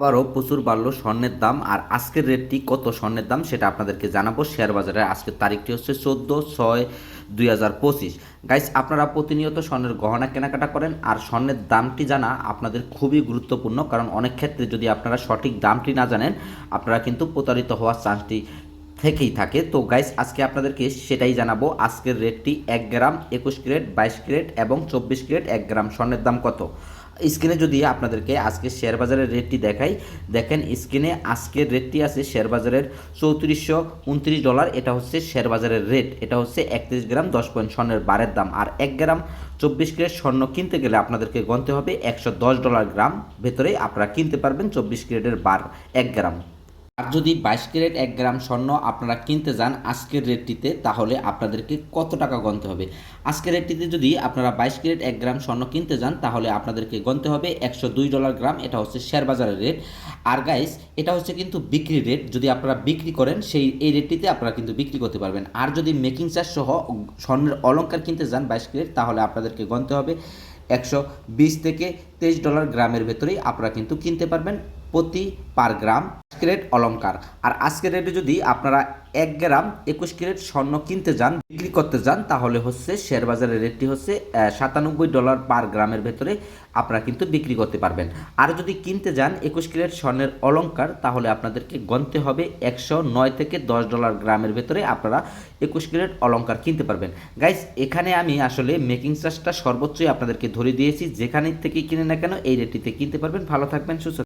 আবারও প্রচুর বাড়লো স্বর্ণের দাম, আর আজকের রেটটি কত স্বর্ণের দাম সেটা আপনাদেরকে জানাব। শেয়ার বাজারের আজকের তারিখটি হচ্ছে চোদ্দ ছয় দুই হাজার পঁচিশ। গাইস আপনারা প্রতিনিয়ত স্বর্ণের গহনা কেনাকাটা করেন, আর স্বর্ণের দামটি জানা আপনাদের খুবই গুরুত্বপূর্ণ, কারণ অনেক ক্ষেত্রে যদি আপনারা সঠিক দামটি না জানেন, আপনারা কিন্তু প্রতারিত হওয়ার চান্সটি থেকেই থাকে। তো গাইস আজকে আপনাদেরকে সেটাই জানাব। আজকের রেটটি এক গ্রাম, একুশ ক্রেট বাইশ ক্যারেট এবং চব্বিশ ক্যারেট, এক গ্রাম স্বর্ণের দাম কত? স্ক্রিনে যদি আপনাদেরকে আজকে শেয়ার বাজারের রেটটি দেখাই, দেখেন স্ক্রিনে আজকের রেটটি আছে শেয়ার বাজারের চৌত্রিশশো উনত্রিশ ডলার। এটা হচ্ছে শেয়ার বাজারের রেট। এটা হচ্ছে একত্রিশ গ্রাম, দশ পয়েন্ট স্বর্ণের বারের দাম। আর এক গ্রাম, চব্বিশ ক্যারেট স্বর্ণ কিনতে গেলে আপনাদেরকে গণতে হবে একশো দশ ডলার গ্রাম। ভেতরে আপনারা কিনতে পারবেন চব্বিশ ক্যারেটের বার এক গ্রাম। আর যদি বাইশ ক্যারেট এক গ্রাম স্বর্ণ আপনারা কিনতে যান আজকের রেটটিতে, তাহলে আপনাদেরকে কত টাকা গণতে হবে? আজকের রেটটিতে যদি আপনারা বাইশ ক্যারেট এক গ্রাম স্বর্ণ কিনতে যান, তাহলে আপনাদেরকে গণতে হবে একশো দুই ডলার গ্রাম, এটা হচ্ছে শেয়ার বাজারের রেট। আর গাইস, এটা হচ্ছে কিন্তু বিক্রি রেট, যদি আপনারা বিক্রি করেন, সেই, এই রেটটিতে আপনারা কিন্তু বিক্রি করতে পারবেন। আর যদি মেকিং চার্জ সহ স্বর্ণের অলঙ্কার কিনতে যান বাইশ ক্যারেট, তাহলে আপনাদেরকে গণতে হবে একশো বিশ থেকে তেইশ ডলার গ্রামের ভেতরেই আপনারা কিন্তু কিনতে পারবেন। প্রতি পার গ্রাম ক্যারেট অলঙ্কার আর আজকের রেটে যদি আপনারা এক গ্রাম একুশ ক্যারেট স্বর্ণ কিনতে যান, বিক্রি করতে যান, তাহলে হচ্ছে শেয়ার বাজারের রেটটি হচ্ছে সাতানব্বই ডলার পার গ্রামের ভেতরে আপনারা কিন্তু বিক্রি করতে পারবেন। আর যদি কিনতে যান একুশ ক্যারেট স্বর্ণের অলঙ্কার তাহলে আপনাদেরকে গণতে হবে একশো নয় থেকে দশ ডলার গ্রামের ভেতরে আপনারা একুশ ক্যারেট অলংকার কিনতে পারবেন। গাইস এখানে আমি আসলে মেকিং চার্জটা সর্বোচ্চই আপনাদেরকে ধরে দিয়েছি। যেখানে থেকে কিনে না কেন এই রেটটিতে কিনতে পারবেন। ভালো থাকবেন, সুস্থ